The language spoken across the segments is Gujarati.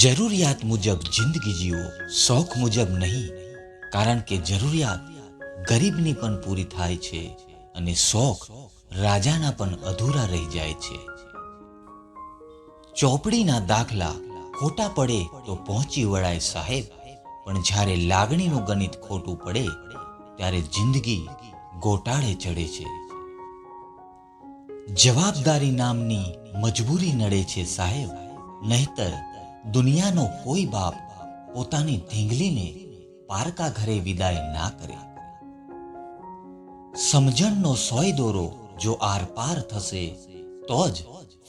જરૂરિયાત મુજબ જિંદગી જીવો, શોખ મુજબ નહીં. કારણ કે જરૂરિયાત ગરીબની પણ પૂરી થાય છે અને શોખ રાજાના પણ અધૂરા રહી જાય છે. ચોપડીના દાખલા ખોટા પડે તો પહોંચી વળાય સાહેબ, પણ જ્યારે લાગણીનું ગણિત ખોટું પડે, ત્યારે જિંદગી ગોટાળે ચડે છે. જવાબદારી નામની મજબૂરી નડે છે સાહેબ, નહીતર દુનિયાનો કોઈ બાપ પોતાની ઢીંગલીને પારકા ઘરે વિદાય ના કરે. સમજણનો સોય દોરો જો આરપાર થશે, તો જ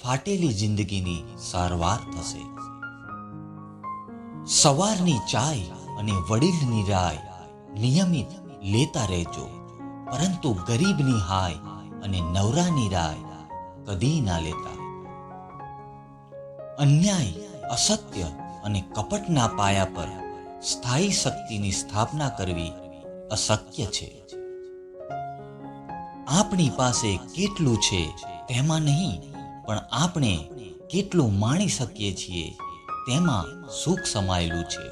ફાટેલી જિંદગીની સારવાર થશે. સવારની ચાય અને વડીલની રાય નિયમિત લેતા રહેજો, પરંતુ ગરીબની હાય અને નવરાની રાય કદી ના લેતા. અન્યાય અસત્ય અને કપટના પાયા પર સ્થાયી શક્તિની સ્થાપના કરવી અશક્ય છે. આપણી પાસે કેટલું છે તેમાં નહીં, પણ આપણે કેટલું માણી શકીએ છીએ તેમાં સુખ સમાયેલું છે.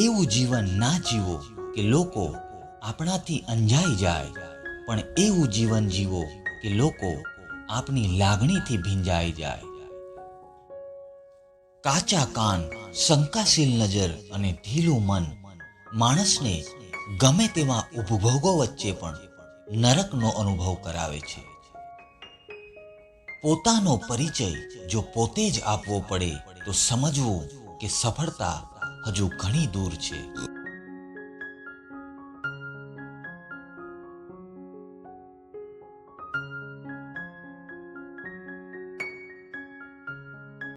એવું જીવન ના જીવો કે લોકો આપણાથી અંજાઈ જાય, પણ એવું જીવન જીવો કે લોકો આપણી લાગણીથી ભીંજાઈ જાય. કાચા કાન શંકાશીલ નજર અને ઢીલું મન માણસને ગમે તેવા ઉપભોગો વચ્ચે પણ નરકનો અનુભવ કરાવે છે. પોતાનો પરિચય જો પોતે જ આપવો પડે તો સમજવું કે સફળતા હજુ ઘણી દૂર છે.